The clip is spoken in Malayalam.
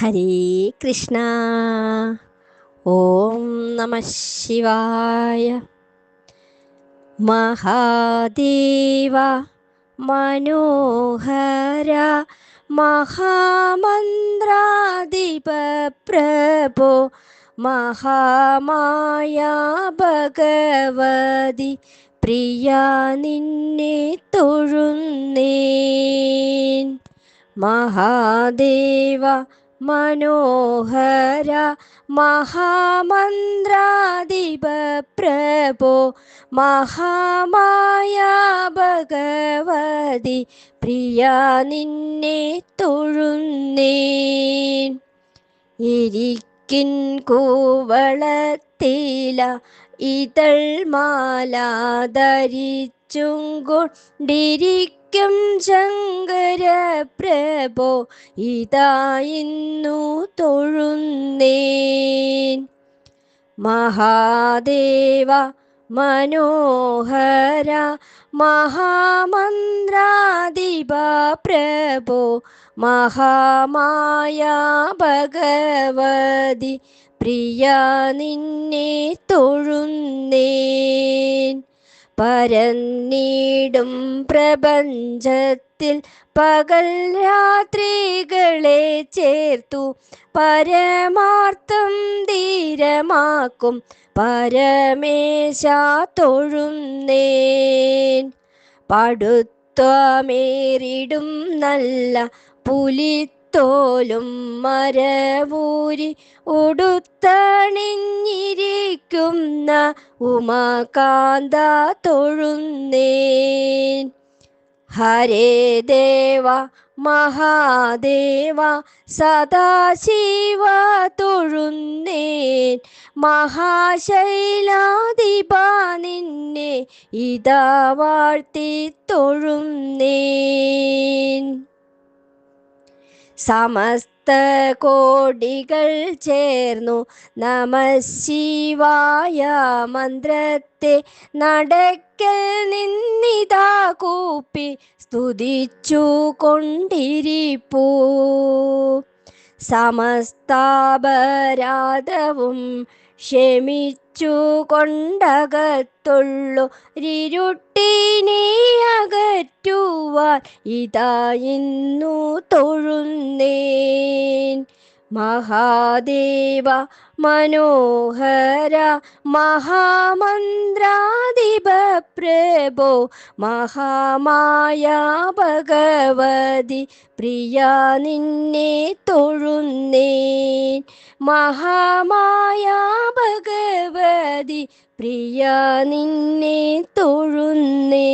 ഹരേ കൃഷ്ണ. ഓം നമ ശിവായ. മഹാദേവ മനോഹര മഹാമന്ത്രാധിപ പ്രഭോ മഹാമായ ഭഗവതി പ്രിയ നിന്നെ തൊഴുന്നേൻ. മഹാദേവ മനോഹര മഹാമന്ത്രാധിപ പ്രഭോ മഹാമായ ഭഗവതി പ്രിയ നിന്നെ തൊഴുന്നേൻ. ഇരിക്കിൻ കൂവളത്തില ഇതൾ മാല ധരിച്ചും കൊണ്ടിരിക്കും ശങ്കര പ്രഭോ ഇതായിന്നു തൊഴുന്നേൻ. മഹാദേവ മനോഹര മഹാമന്ത്രാധിപ പ്രഭോ മഹാമായ ഭഗവതി പ്രിയ നിന്നെ തൊഴുന്നേൻ. പരന്നീടും പ്രപഞ്ചത്തിൽ പകൽ രാത്രികളെ ചേർത്തു. പരമാർത്ഥം ധീരമാക്കും. പരമേശ തൊഴുന്നേൻ. പടുത്വമേറിടും നല്ല പുലിത്തോലും മരവൂരി ഉടുത്തണിഞ്ഞിരിക്കുന്ന ഉമാകാന്ത തൊഴുന്നേൻ. ഹരേ ദേവ മഹാദേവ സദാശിവ തൊഴുന്നേൻ. മഹാശൈലാധിപ നിന്നെ ഇതാ വാഴ്ത്തി തൊഴുന്നേൻ. സമസ്ത കോടികൾ ചേർന്നു. നമ ശിവായ മന്ത്രത്തെ നടക്കൽ നിന്നിതാ കൂപ്പി സ്തുതിച്ചു കൊണ്ടിരിപ്പൂ. സമസ്താപരാധവും ക്ഷമിച്ചു കൊണ്ടകത്തുള്ളു. ഇരുട്ടിനെ അകറ്റുവാൻ ഇതാ ഇന്നു തൊഴുന്നേൻ. മഹാദേവ മനോഹര മഹാമന്ത്രാധിപ പ്രഭോ മഹാമായ ഭഗവതി പ്രിയ നിന്നെ തൊഴുന്നേൻ. മഹാമായ ഭഗവതി പ്രിയ നിന്നെ തൊഴുന്നേ.